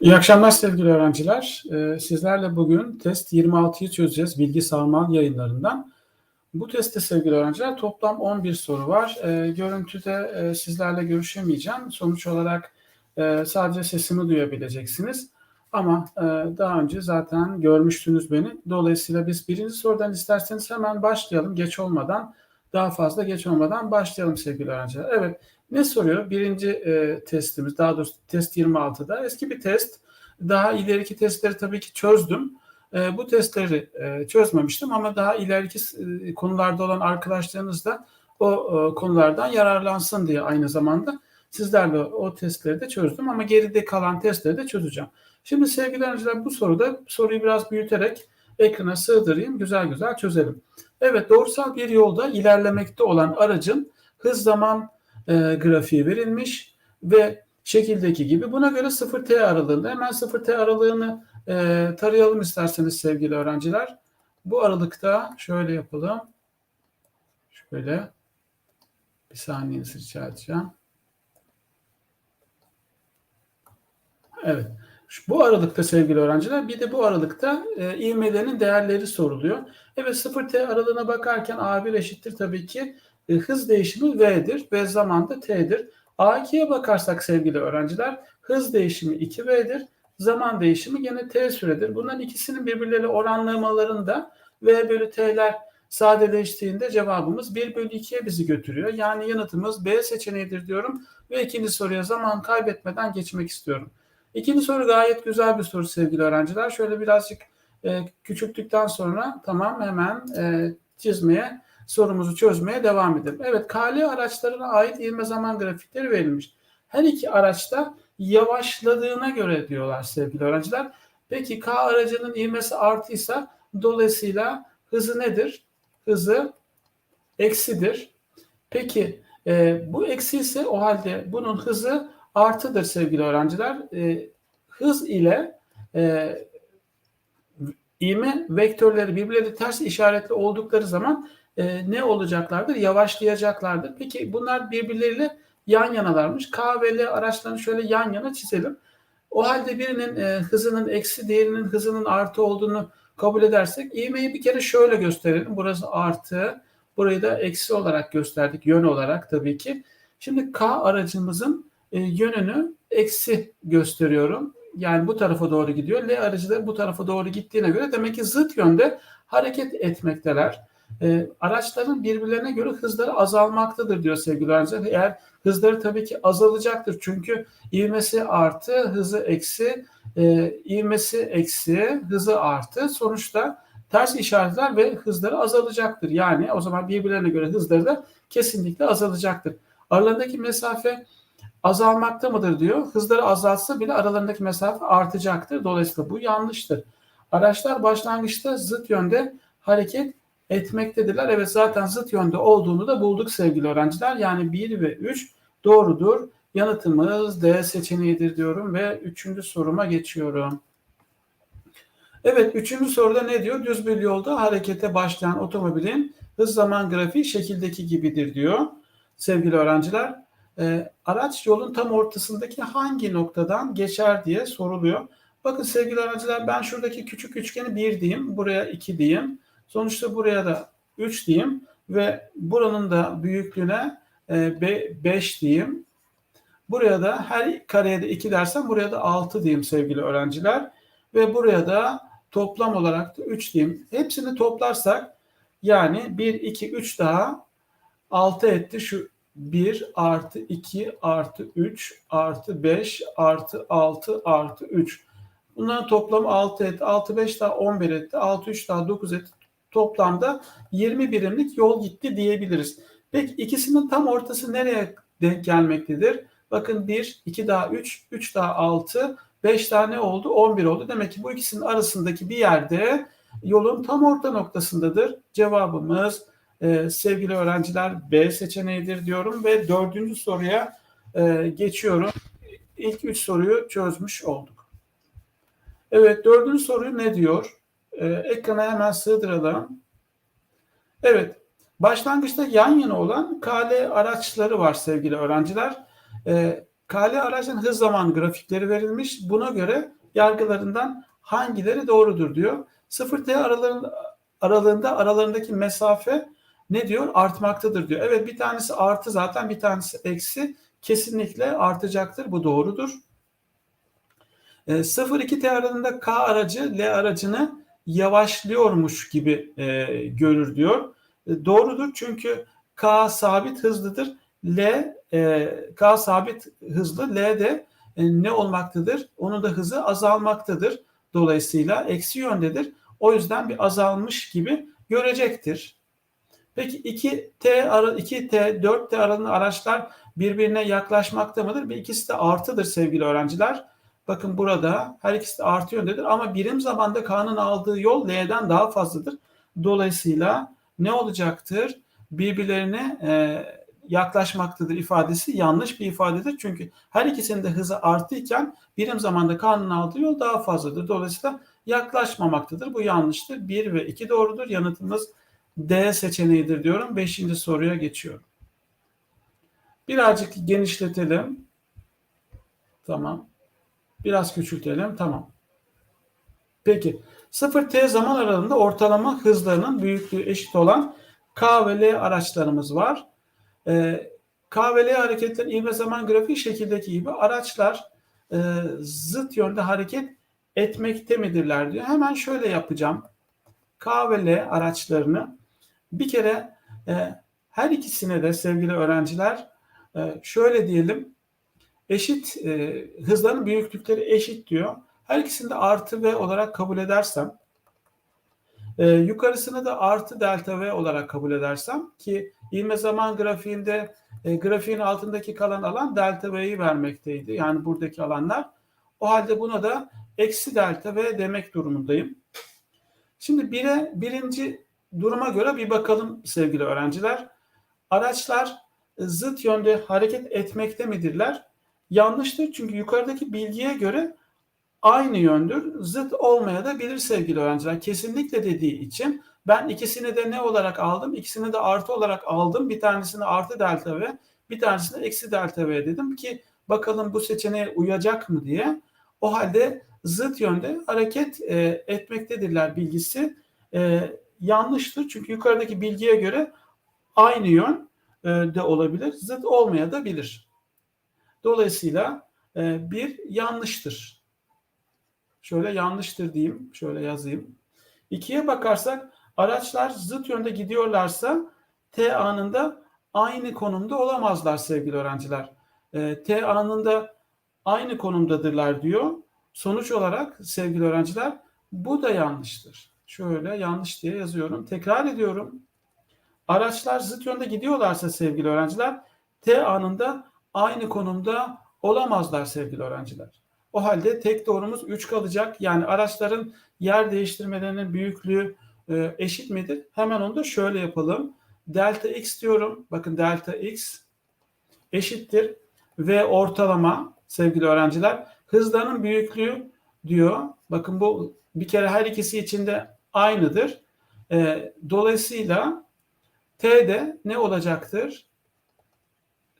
İyi akşamlar sevgili öğrenciler. Ee, sizlerle bugün test 26'yı çözeceğiz bilgi sarmal yayınlarından. Bu testte sevgili öğrenciler toplam 11 soru var. Ee, görüntüde e, sizlerle görüşemeyeceğim. Sonuç olarak e, sadece sesimi duyabileceksiniz. Ama e, daha önce zaten görmüştünüz beni. Dolayısıyla biz birinci sorudan isterseniz hemen başlayalım. Geç olmadan, daha fazla geç olmadan başlayalım sevgili öğrenciler. Evet, ne soruyor? Birinci e, testimiz, daha doğrusu test 26'da. Eski bir test. Daha ileriki testleri tabii ki çözdüm. E, bu testleri e, çözmemiştim ama daha ileriki e, konularda olan arkadaşlarınız da o e, konulardan yararlansın diye aynı zamanda sizlerle o testleri de çözdüm ama geride kalan testleri de çözeceğim. Şimdi sevgili öğrenciler bu soruda soruyu biraz büyüterek ekrana sığdırayım. Güzel güzel çözelim. Evet doğrusal bir yolda ilerlemekte olan aracın hız zaman e, grafiği verilmiş ve şekildeki gibi. Buna göre 0T aralığında hemen 0T aralığını e, tarayalım isterseniz sevgili öğrenciler. Bu aralıkta şöyle yapalım. Şöyle bir saniyenizi rica edeceğim. Evet. Bu aralıkta sevgili öğrenciler bir de bu aralıkta e, ivmelerinin değerleri soruluyor. Evet 0T aralığına bakarken A1 eşittir tabii ki e, hız değişimi V'dir ve zaman da T'dir. A2'ye bakarsak sevgili öğrenciler hız değişimi 2V'dir. Zaman değişimi gene T süredir. Bunların ikisinin birbirleri oranlamalarında V bölü T'ler sadeleştiğinde cevabımız 1 bölü 2'ye bizi götürüyor. Yani yanıtımız B seçeneğidir diyorum ve ikinci soruya zaman kaybetmeden geçmek istiyorum. İkinci soru gayet güzel bir soru sevgili öğrenciler. Şöyle birazcık e, küçülttükten sonra tamam hemen e, çizmeye sorumuzu çözmeye devam edelim. Evet KL araçlarına ait ivme zaman grafikleri verilmiş. Her iki araçta yavaşladığına göre diyorlar sevgili öğrenciler. Peki K aracının ivmesi artıysa dolayısıyla hızı nedir? Hızı eksidir. Peki e, bu eksi ise o halde bunun hızı artıdır sevgili öğrenciler. E, hız ile e, ivme vektörleri birbirleri ters işaretli oldukları zaman e, ne olacaklardır? Yavaşlayacaklardır. Peki bunlar birbirleriyle yan yanalarmış. K ve L araçlarını şöyle yan yana çizelim. O halde birinin e, hızının eksi, diğerinin hızının artı olduğunu kabul edersek ivmeyi bir kere şöyle gösterelim. Burası artı, burayı da eksi olarak gösterdik yön olarak tabii ki. Şimdi K aracımızın e, yönünü eksi gösteriyorum. Yani bu tarafa doğru gidiyor. L aracı da bu tarafa doğru gittiğine göre demek ki zıt yönde hareket etmekteler. E, araçların birbirlerine göre hızları azalmaktadır diyor sevgili öğrenciler. Eğer hızları tabii ki azalacaktır. Çünkü ivmesi artı, hızı eksi, e, ivmesi eksi, hızı artı. Sonuçta ters işaretler ve hızları azalacaktır. Yani o zaman birbirlerine göre hızları da kesinlikle azalacaktır. Aralarındaki mesafe azalmakta mıdır diyor. Hızları azaltsa bile aralarındaki mesafe artacaktır. Dolayısıyla bu yanlıştır. Araçlar başlangıçta zıt yönde hareket etmektedirler. Evet zaten zıt yönde olduğunu da bulduk sevgili öğrenciler. Yani 1 ve 3 doğrudur. Yanıtımız D seçeneğidir diyorum ve üçüncü soruma geçiyorum. Evet üçüncü soruda ne diyor? Düz bir yolda harekete başlayan otomobilin hız zaman grafiği şekildeki gibidir diyor. Sevgili öğrenciler e, araç yolun tam ortasındaki hangi noktadan geçer diye soruluyor. Bakın sevgili öğrenciler ben şuradaki küçük üçgeni 1 diyeyim. Buraya 2 diyeyim. Sonuçta buraya da 3 diyeyim ve buranın da büyüklüğüne 5 e, diyeyim. Buraya da her kareye de 2 dersem buraya da 6 diyeyim sevgili öğrenciler. Ve buraya da toplam olarak da 3 diyeyim. Hepsini toplarsak yani 1, 2, 3 daha 6 etti. Şu 1 artı 2 artı 3 artı 5 artı 6 artı 3. Bunların toplamı 6 etti. 6 5 daha 11 etti. 6 3 daha 9 etti toplamda 20 birimlik yol gitti diyebiliriz. Peki ikisinin tam ortası nereye denk gelmektedir? Bakın 1, 2 daha 3, 3 daha 6, 5 tane oldu 11 oldu. Demek ki bu ikisinin arasındaki bir yerde yolun tam orta noktasındadır. Cevabımız e, sevgili öğrenciler B seçeneğidir diyorum ve dördüncü soruya e, geçiyorum. İlk üç soruyu çözmüş olduk. Evet dördüncü soruyu ne diyor? E, ekrana hemen sığdıralım. Evet. Başlangıçta yan yana olan KL araçları var sevgili öğrenciler. E, KL aracın hız zaman grafikleri verilmiş. Buna göre yargılarından hangileri doğrudur diyor. 0T aralarında, aralığında aralarındaki mesafe ne diyor? Artmaktadır diyor. Evet bir tanesi artı zaten bir tanesi eksi. Kesinlikle artacaktır. Bu doğrudur. E, 0-2T aralığında K aracı L aracını yavaşlıyormuş gibi e, görür diyor. E, doğrudur çünkü K sabit hızlıdır. L e, K sabit hızlı. L de e, ne olmaktadır? Onun da hızı azalmaktadır. Dolayısıyla eksi yöndedir. O yüzden bir azalmış gibi görecektir. Peki 2T, 2T, 4T aralığında araçlar birbirine yaklaşmakta mıdır? Bir ikisi de artıdır sevgili öğrenciler. Bakın burada her ikisi de artı yöndedir ama birim zamanda K'nın aldığı yol L'den daha fazladır. Dolayısıyla ne olacaktır? Birbirlerine e, yaklaşmaktadır ifadesi yanlış bir ifadedir. Çünkü her ikisinin de hızı artıyken birim zamanda K'nın aldığı yol daha fazladır. Dolayısıyla yaklaşmamaktadır. Bu yanlıştır. 1 ve 2 doğrudur. Yanıtımız D seçeneğidir diyorum. Beşinci soruya geçiyorum. Birazcık genişletelim. Tamam. Biraz küçültelim. Tamam. Peki. 0T zaman aralığında ortalama hızlarının büyüklüğü eşit olan K ve L araçlarımız var. Ee, K ve L hareketlerin ivme zaman grafiği şekildeki gibi araçlar e, zıt yönde hareket etmekte midirler diyor. Hemen şöyle yapacağım. K ve L araçlarını bir kere e, her ikisine de sevgili öğrenciler e, şöyle diyelim eşit e, hızların büyüklükleri eşit diyor. Her ikisini de artı V olarak kabul edersem e, yukarısını da artı delta V olarak kabul edersem ki ivme zaman grafiğinde e, grafiğin altındaki kalan alan delta V'yi vermekteydi. Yani buradaki alanlar. O halde buna da eksi delta V demek durumundayım. Şimdi bire, birinci duruma göre bir bakalım sevgili öğrenciler. Araçlar zıt yönde hareket etmekte midirler? Yanlıştır çünkü yukarıdaki bilgiye göre aynı yöndür. Zıt olmaya da bilir sevgili öğrenciler. Kesinlikle dediği için ben ikisini de ne olarak aldım? İkisini de artı olarak aldım. Bir tanesini artı delta V, bir tanesini eksi delta V dedim ki bakalım bu seçeneğe uyacak mı diye. O halde zıt yönde hareket e, etmektedirler bilgisi e, yanlıştır. Çünkü yukarıdaki bilgiye göre aynı yön e, de olabilir. Zıt olmaya da bilir. Dolayısıyla e, bir yanlıştır. Şöyle yanlıştır diyeyim. Şöyle yazayım. İkiye bakarsak araçlar zıt yönde gidiyorlarsa T anında aynı konumda olamazlar sevgili öğrenciler. E, T anında aynı konumdadırlar diyor. Sonuç olarak sevgili öğrenciler bu da yanlıştır. Şöyle yanlış diye yazıyorum. Tekrar ediyorum. Araçlar zıt yönde gidiyorlarsa sevgili öğrenciler T anında aynı konumda olamazlar sevgili öğrenciler. O halde tek doğrumuz 3 kalacak. Yani araçların yer değiştirmelerinin büyüklüğü e, eşit midir? Hemen onu da şöyle yapalım. Delta x diyorum. Bakın delta x eşittir. V ortalama sevgili öğrenciler. Hızlarının büyüklüğü diyor. Bakın bu bir kere her ikisi için de aynıdır. E, dolayısıyla t de ne olacaktır?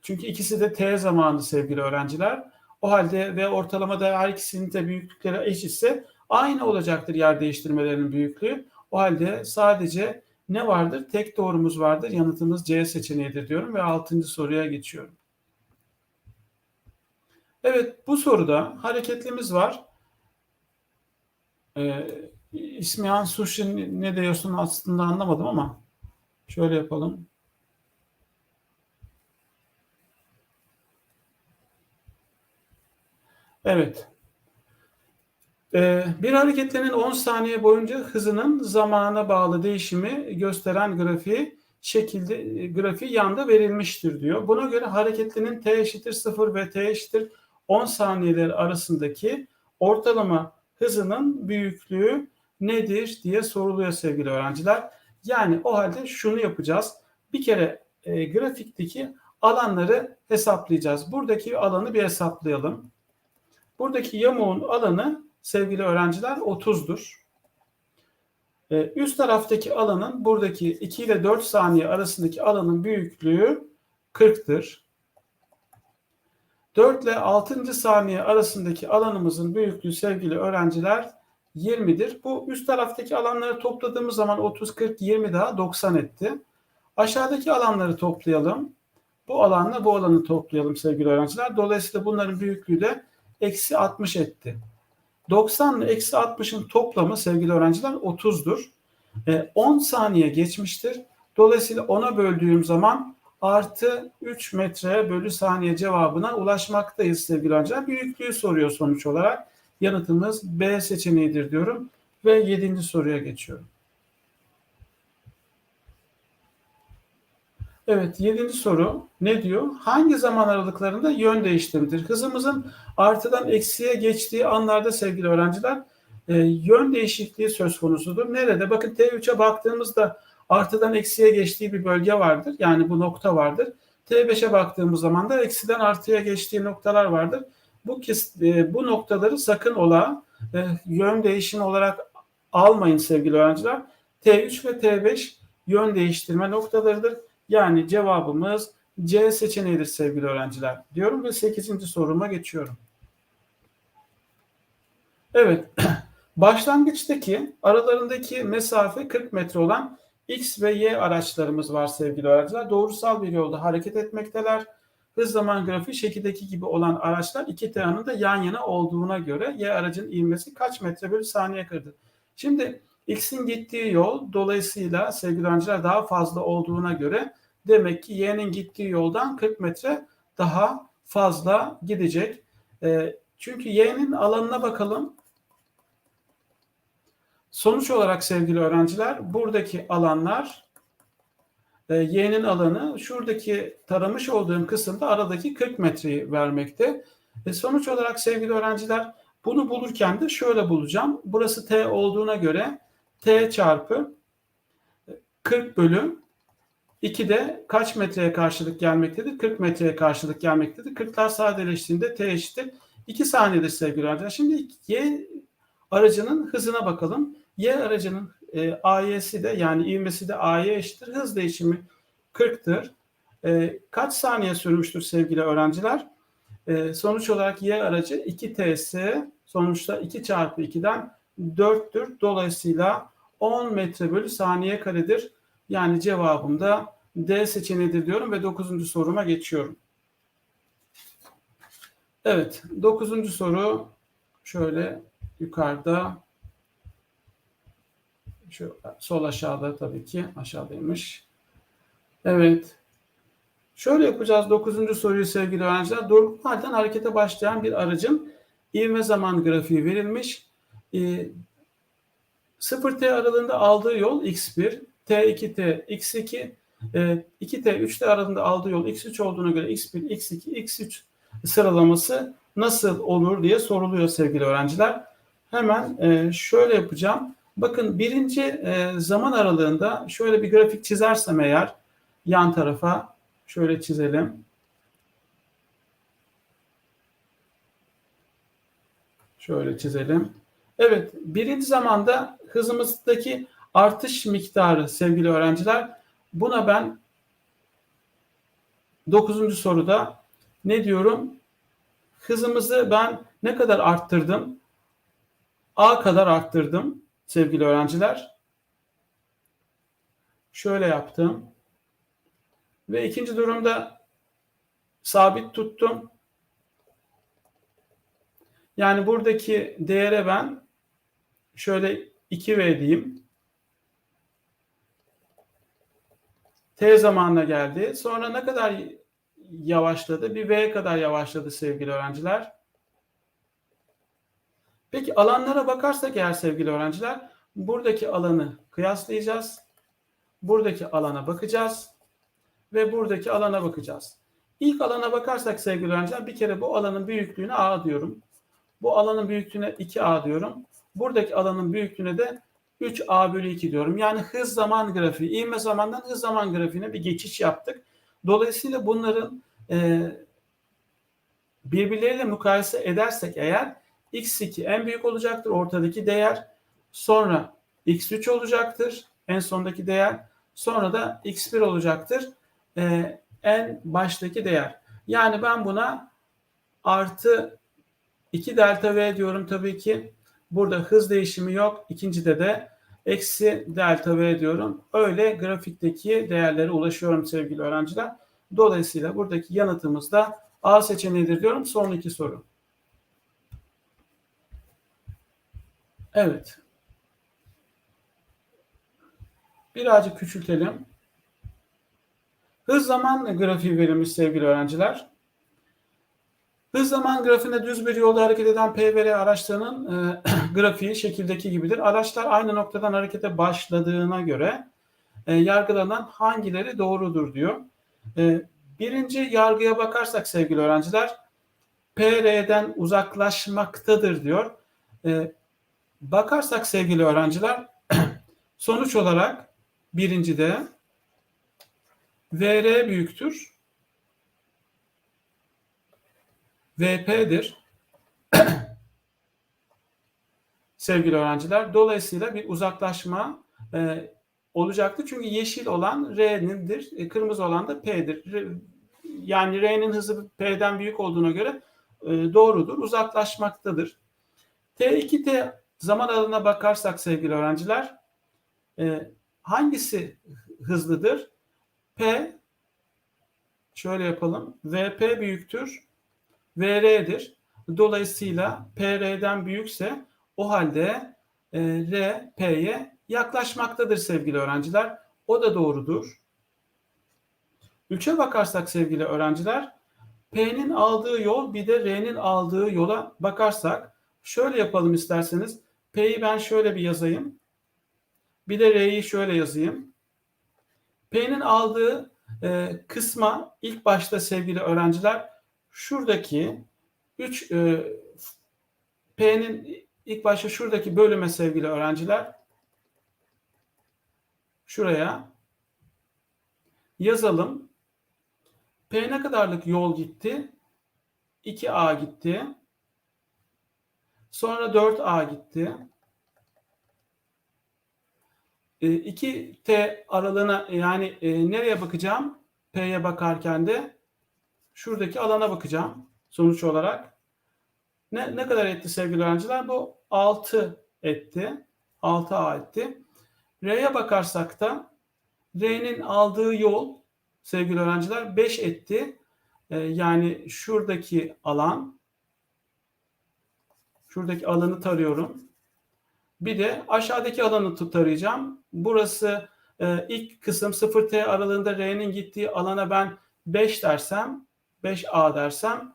Çünkü ikisi de t zamanı sevgili öğrenciler. O halde ve ortalamada her ikisinin de büyüklükleri eşitse aynı olacaktır yer değiştirmelerinin büyüklüğü. O halde sadece ne vardır? Tek doğrumuz vardır. Yanıtımız C seçeneğidir diyorum ve 6. soruya geçiyorum. Evet bu soruda hareketlimiz var. Ee, İsmihan Sushi ne diyorsun aslında anlamadım ama şöyle yapalım. Evet. Ee, bir hareketlerin 10 saniye boyunca hızının zamana bağlı değişimi gösteren grafiği şekilde grafiği yanda verilmiştir diyor. Buna göre hareketlinin t eşittir 0 ve t eşittir 10 saniyeler arasındaki ortalama hızının büyüklüğü nedir diye soruluyor sevgili öğrenciler. Yani o halde şunu yapacağız. Bir kere e, grafikteki alanları hesaplayacağız. Buradaki alanı bir hesaplayalım. Buradaki yamuğun alanı sevgili öğrenciler 30'dur. E, üst taraftaki alanın buradaki 2 ile 4 saniye arasındaki alanın büyüklüğü 40'tır. 4 ile 6. saniye arasındaki alanımızın büyüklüğü sevgili öğrenciler 20'dir. Bu üst taraftaki alanları topladığımız zaman 30, 40, 20 daha 90 etti. Aşağıdaki alanları toplayalım. Bu alanla bu alanı toplayalım sevgili öğrenciler. Dolayısıyla bunların büyüklüğü de eksi 60 etti. 90 ile eksi 60'ın toplamı sevgili öğrenciler 30'dur. E, 10 saniye geçmiştir. Dolayısıyla 10'a böldüğüm zaman artı 3 metre bölü saniye cevabına ulaşmaktayız sevgili öğrenciler. Büyüklüğü soruyor sonuç olarak. Yanıtımız B seçeneğidir diyorum ve 7. soruya geçiyorum. Evet, yedinci soru ne diyor? Hangi zaman aralıklarında yön değiştirmedir? Hızımızın artıdan eksiye geçtiği anlarda sevgili öğrenciler e, yön değişikliği söz konusudur. Nerede? Bakın T3'e baktığımızda artıdan eksiye geçtiği bir bölge vardır. Yani bu nokta vardır. T5'e baktığımız zaman da eksiden artıya geçtiği noktalar vardır. Bu e, bu noktaları sakın ola e, yön değişimi olarak almayın sevgili öğrenciler. T3 ve T5 yön değiştirme noktalarıdır. Yani cevabımız C seçeneğidir sevgili öğrenciler diyorum ve 8. soruma geçiyorum. Evet, başlangıçtaki aralarındaki mesafe 40 metre olan X ve Y araçlarımız var sevgili öğrenciler. Doğrusal bir yolda hareket etmekteler. Hız zaman grafiği şekildeki gibi olan araçlar iki teyanın da yan yana olduğuna göre Y aracın ivmesi kaç metre bölü saniye karedir? Şimdi X'in gittiği yol dolayısıyla sevgili öğrenciler daha fazla olduğuna göre demek ki Y'nin gittiği yoldan 40 metre daha fazla gidecek. E, çünkü Y'nin alanına bakalım. Sonuç olarak sevgili öğrenciler buradaki alanlar e, Y'nin alanı şuradaki taramış olduğum kısımda aradaki 40 metreyi vermekte. E, sonuç olarak sevgili öğrenciler bunu bulurken de şöyle bulacağım. Burası T olduğuna göre T çarpı 40 bölü 2 de kaç metreye karşılık gelmektedir? 40 metreye karşılık gelmektedir. 40'lar sadeleştiğinde T eşittir. 2 saniyedir sevgili arkadaşlar. Şimdi Y aracının hızına bakalım. Y aracının e, AY'si de yani ivmesi de AY eşittir. Hız değişimi 40'tır. E, kaç saniye sürmüştür sevgili öğrenciler? E, sonuç olarak Y aracı 2TS sonuçta 2 çarpı 2'den 4'tür. Dolayısıyla 10 metre bölü saniye karedir. Yani cevabım da D seçeneğidir diyorum ve 9. soruma geçiyorum. Evet, 9. soru şöyle yukarıda şu sol aşağıda tabii ki aşağıdaymış. Evet. Şöyle yapacağız 9. soruyu sevgili öğrenciler. Doğruluk halden harekete başlayan bir aracın ivme zaman grafiği verilmiş. E, 0T aralığında aldığı yol x1, T2T, X2, e, 2T, 3T arasında aldığı yol X3 olduğuna göre X1, X2, X3 sıralaması nasıl olur diye soruluyor sevgili öğrenciler. Hemen e, şöyle yapacağım. Bakın birinci e, zaman aralığında şöyle bir grafik çizersem eğer yan tarafa şöyle çizelim. Şöyle çizelim. Evet birinci zamanda hızımızdaki artış miktarı sevgili öğrenciler. Buna ben 9. soruda ne diyorum? Hızımızı ben ne kadar arttırdım? A kadar arttırdım sevgili öğrenciler. Şöyle yaptım. Ve ikinci durumda sabit tuttum. Yani buradaki değere ben şöyle 2V diyeyim. T zamanına geldi. Sonra ne kadar yavaşladı? Bir V kadar yavaşladı sevgili öğrenciler. Peki alanlara bakarsak eğer sevgili öğrenciler buradaki alanı kıyaslayacağız. Buradaki alana bakacağız ve buradaki alana bakacağız. İlk alana bakarsak sevgili öğrenciler bir kere bu alanın büyüklüğüne A diyorum. Bu alanın büyüklüğüne 2A diyorum. Buradaki alanın büyüklüğüne de 3A bölü 2 diyorum. Yani hız zaman grafiği, ivme zamandan hız zaman grafiğine bir geçiş yaptık. Dolayısıyla bunların e, birbirleriyle mukayese edersek eğer x2 en büyük olacaktır ortadaki değer. Sonra x3 olacaktır en sondaki değer. Sonra da x1 olacaktır e, en baştaki değer. Yani ben buna artı 2 delta V diyorum tabii ki. Burada hız değişimi yok. İkincide de eksi delta V diyorum. Öyle grafikteki değerlere ulaşıyorum sevgili öğrenciler. Dolayısıyla buradaki yanıtımız da A seçeneğidir diyorum. Son iki soru. Evet. Birazcık küçültelim. Hız zaman grafiği verilmiş sevgili öğrenciler. Hız zaman grafiğinde düz bir yolda hareket eden P ve R araçlarının e, grafiği şekildeki gibidir. Araçlar aynı noktadan harekete başladığına göre e, yargılanan hangileri doğrudur diyor. E, birinci yargıya bakarsak sevgili öğrenciler P R'den uzaklaşmaktadır diyor. E, bakarsak sevgili öğrenciler sonuç olarak birincide VR büyüktür. VP'dir. Sevgili öğrenciler. Dolayısıyla bir uzaklaşma e, olacaktı. Çünkü yeşil olan R'nindir. E, kırmızı olan da P'dir. Yani R'nin hızı P'den büyük olduğuna göre e, doğrudur. Uzaklaşmaktadır. T2T zaman aralığına bakarsak sevgili öğrenciler e, hangisi hızlıdır? P şöyle yapalım. VP büyüktür. VR'dir. Dolayısıyla PR'den büyükse o halde e, R P'ye yaklaşmaktadır sevgili öğrenciler. O da doğrudur. 3'e bakarsak sevgili öğrenciler P'nin aldığı yol bir de R'nin aldığı yola bakarsak şöyle yapalım isterseniz. P'yi ben şöyle bir yazayım. Bir de R'yi şöyle yazayım. P'nin aldığı e, kısma ilk başta sevgili öğrenciler şuradaki 3 e, P'nin ilk başta şuradaki bölüme sevgili öğrenciler şuraya yazalım. P ne kadarlık yol gitti? 2A gitti. Sonra 4A gitti. 2T e, aralığına yani e, nereye bakacağım? P'ye bakarken de şuradaki alana bakacağım sonuç olarak. Ne, ne kadar etti sevgili öğrenciler? Bu 6 etti. 6A etti. R'ye bakarsak da R'nin aldığı yol sevgili öğrenciler 5 etti. Ee, yani şuradaki alan şuradaki alanı tarıyorum. Bir de aşağıdaki alanı tarayacağım. Burası e, ilk kısım 0T aralığında R'nin gittiği alana ben 5 dersem 5A dersem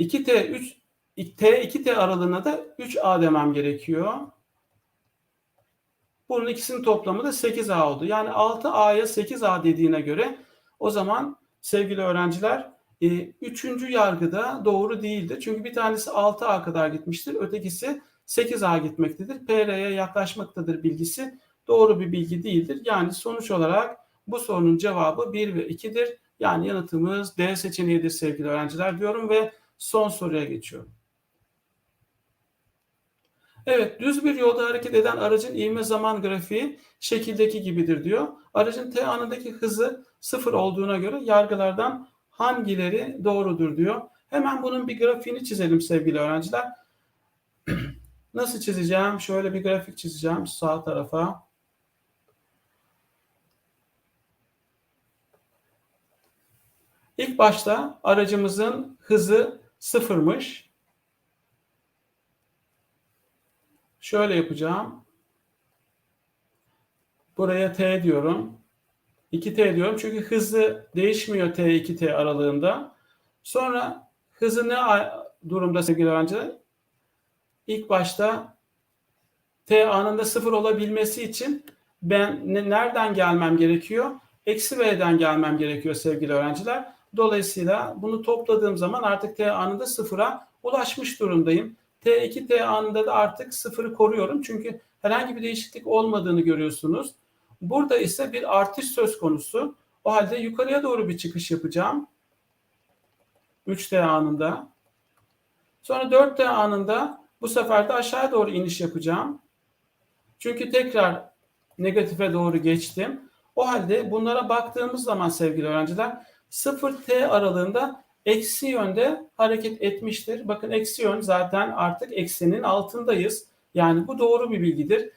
2T 3 T2T aralığına da 3A demem gerekiyor. Bunun ikisinin toplamı da 8A oldu. Yani 6A'ya 8A dediğine göre o zaman sevgili öğrenciler e, üçüncü yargıda doğru değildir. Çünkü bir tanesi 6A kadar gitmiştir. Ötekisi 8A gitmektedir. PR'ye yaklaşmaktadır bilgisi doğru bir bilgi değildir. Yani sonuç olarak bu sorunun cevabı 1 ve 2'dir. Yani yanıtımız D seçeneğidir sevgili öğrenciler diyorum ve son soruya geçiyorum. Evet, düz bir yolda hareket eden aracın ivme zaman grafiği şekildeki gibidir diyor. Aracın t anındaki hızı sıfır olduğuna göre yargılardan hangileri doğrudur diyor. Hemen bunun bir grafiğini çizelim sevgili öğrenciler. Nasıl çizeceğim? Şöyle bir grafik çizeceğim sağ tarafa. İlk başta aracımızın hızı sıfırmış. Şöyle yapacağım. Buraya t diyorum. 2t diyorum çünkü hızı değişmiyor t 2t aralığında. Sonra hızı ne durumda sevgili öğrenciler? İlk başta t anında sıfır olabilmesi için ben ne, nereden gelmem gerekiyor? Eksi v'den gelmem gerekiyor sevgili öğrenciler. Dolayısıyla bunu topladığım zaman artık t anında sıfıra ulaşmış durumdayım. T2T anında da artık sıfırı koruyorum. Çünkü herhangi bir değişiklik olmadığını görüyorsunuz. Burada ise bir artış söz konusu. O halde yukarıya doğru bir çıkış yapacağım. 3T anında. Sonra 4T anında bu sefer de aşağıya doğru iniş yapacağım. Çünkü tekrar negatife doğru geçtim. O halde bunlara baktığımız zaman sevgili öğrenciler 0T aralığında eksi yönde hareket etmiştir. Bakın eksi yön zaten artık eksenin altındayız. Yani bu doğru bir bilgidir.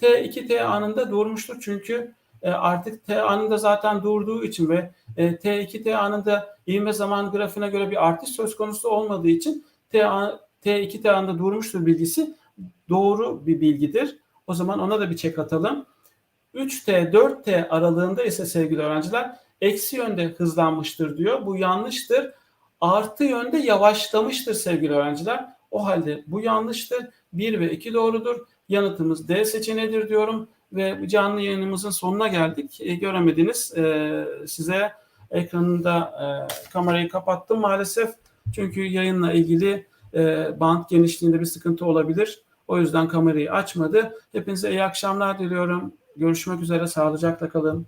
T2T anında durmuştur çünkü e, artık T anında zaten durduğu için ve e, T2T anında ivme zaman grafiğine göre bir artış söz konusu olmadığı için T, an- T2T anında durmuştur bilgisi doğru bir bilgidir. O zaman ona da bir çek atalım. 3T, 4T aralığında ise sevgili öğrenciler eksi yönde hızlanmıştır diyor. Bu yanlıştır. Artı yönde yavaşlamıştır sevgili öğrenciler. O halde bu yanlıştır. 1 ve 2 doğrudur. Yanıtımız D seçeneğidir diyorum ve canlı yayınımızın sonuna geldik. E, göremediniz. E, size ekranında e, kamerayı kapattım maalesef. Çünkü yayınla ilgili e, band genişliğinde bir sıkıntı olabilir. O yüzden kamerayı açmadı. Hepinize iyi akşamlar diliyorum. Görüşmek üzere. Sağlıcakla kalın.